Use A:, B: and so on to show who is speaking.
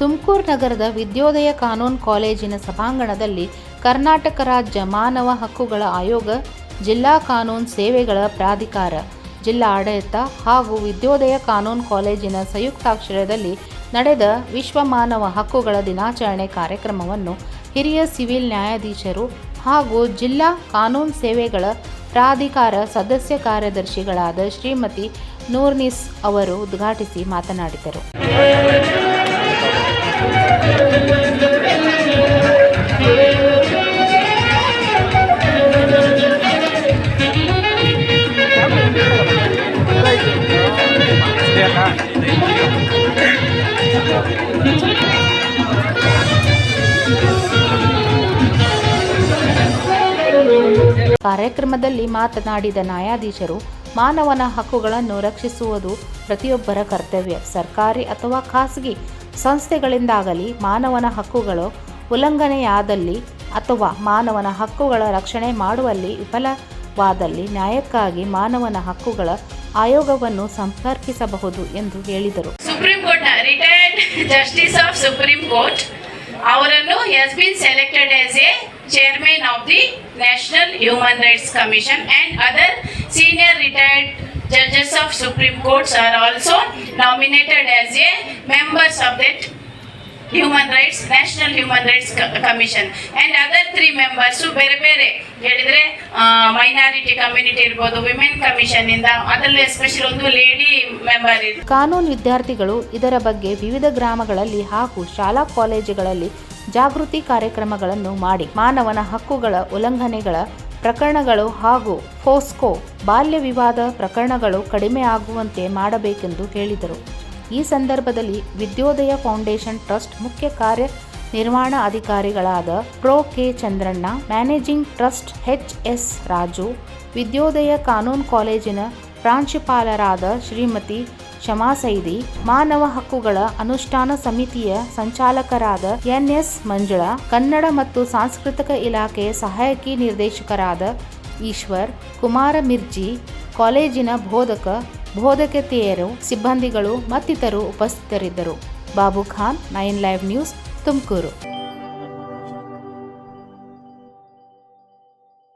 A: ತುಮಕೂರು ನಗರದ ವಿದ್ಯೋದಯ ಕಾನೂನು ಕಾಲೇಜಿನ ಸಭಾಂಗಣದಲ್ಲಿ ಕರ್ನಾಟಕ ರಾಜ್ಯ ಮಾನವ ಹಕ್ಕುಗಳ ಆಯೋಗ, ಜಿಲ್ಲಾ ಕಾನೂನು ಸೇವೆಗಳ ಪ್ರಾಧಿಕಾರ, ಜಿಲ್ಲಾ ಆಡಳಿತ ಹಾಗೂ ವಿದ್ಯೋದಯ ಕಾನೂನು ಕಾಲೇಜಿನ ಸಂಯುಕ್ತಾಕ್ಷರದಲ್ಲಿ ನಡೆದ ವಿಶ್ವ ಮಾನವ ಹಕ್ಕುಗಳ ದಿನಾಚರಣೆ ಕಾರ್ಯಕ್ರಮವನ್ನು ಹಿರಿಯ ಸಿವಿಲ್ ನ್ಯಾಯಾಧೀಶರು ಹಾಗೂ ಜಿಲ್ಲಾ ಕಾನೂನು ಸೇವೆಗಳ ಪ್ರಾಧಿಕಾರ ಸದಸ್ಯ ಕಾರ್ಯದರ್ಶಿಗಳಾದ ಶ್ರೀಮತಿ ನೂರ್ನಿಸ್ ಅವರು ಉದ್ಘಾಟಿಸಿ ಮಾತನಾಡಿದರು. ಕಾರ್ಯಕ್ರಮದಲ್ಲಿ ಮಾತನಾಡಿದ ನ್ಯಾಯಾಧೀಶರು, ಮಾನವನ ಹಕ್ಕುಗಳನ್ನು ರಕ್ಷಿಸುವುದು ಪ್ರತಿಯೊಬ್ಬರ ಕರ್ತವ್ಯ. ಸರ್ಕಾರಿ ಅಥವಾ ಖಾಸಗಿ ಸಂಸ್ಥೆಗಳಿಂದಾಗಲಿ ಮಾನವನ ಹಕ್ಕುಗಳು ಉಲ್ಲಂಘನೆಯಾದಲ್ಲಿ ಅಥವಾ ಮಾನವನ ಹಕ್ಕುಗಳ ರಕ್ಷಣೆ ಮಾಡುವಲ್ಲಿ ವಿಫಲವಾದಲ್ಲಿ ನ್ಯಾಯಕ್ಕಾಗಿ ಮಾನವನ ಹಕ್ಕುಗಳ ಆಯೋಗವನ್ನು ಸಂಪರ್ಕಿಸಬಹುದು ಎಂದು ಹೇಳಿದರು.
B: Supreme court retired justice of supreme court ಅವರನ್ನು is been selected as a chairman of the national human rights commission and other senior retired judges of supreme courts are also nominated as a members of that human rights national human rights commission and other three members ಬೇರೆ ಬೇರೆ, ಹೇಳಿದ್ರೆ minority community ಇರ್ಬೋದು women commission ಇಂದ ಅದರಲ್ಲಿ special ಒಂದು lady member ಇದೆ
A: ಕಾನೂನು ವಿದ್ಯಾರ್ಥಿಗಳು ಇದರ ಬಗ್ಗೆ ವಿವಿಧ ಗ್ರಾಮಗಳಲ್ಲಿ ಹಾಗೂ ಶಾಲಾ ಕಾಲೇಜುಗಳಲ್ಲಿ ಜಾಗೃತಿ ಕಾರ್ಯಕ್ರಮಗಳನ್ನು ಮಾಡಿ ಮಾನವನ ಹಕ್ಕುಗಳ ಉಲ್ಲಂಘನೆಗಳ ಪ್ರಕರಣಗಳು ಹಾಗೂ ಫೋಸ್ಕೋ ಬಾಲ್ಯ ವಿವಾದ ಪ್ರಕರಣಗಳು ಕಡಿಮೆ ಆಗುವಂತೆ ಮಾಡಬೇಕೆಂದು ಹೇಳಿದರು. ಈ ಸಂದರ್ಭದಲ್ಲಿ ವಿದ್ಯೋದಯ ಫೌಂಡೇಶನ್ ಟ್ರಸ್ಟ್ ಮುಖ್ಯ ಕಾರ್ಯ ನಿರ್ವಹಣಾಧಿಕಾರಿಗಳಾದ pro K Chandranna, managing trust H S Raju, Vidyodaya ಕಾನೂನು ಕಾಲೇಜಿನ ಪ್ರಾಂಶುಪಾಲರಾದ ಶ್ರೀಮತಿ ಶಮಾ ಸೈದಿ, ಮಾನವ ಹಕ್ಕುಗಳ ಅನುಷ್ಠಾನ ಸಮಿತಿಯ ಸಂಚಾಲಕರಾದ ಎನ್ ಎಸ್ ಮಂಜುಳಾ, ಕನ್ನಡ ಮತ್ತು ಸಾಂಸ್ಕೃತಿಕ ಇಲಾಖೆಯ ಸಹಾಯಕಿ ನಿರ್ದೇಶಕರಾದ ಈಶ್ವರ್, ಕುಮಾರ ಮಿರ್ಜಿ, ಕಾಲೇಜಿನ ಬೋಧಕ ಬೋಧಕತೆಯರು ಸಿಬ್ಬಂದಿಗಳು ಮತ್ತಿತರರು ಉಪಸ್ಥಿತರಿದ್ದರು. Babu Khan nine live news Tumakuru.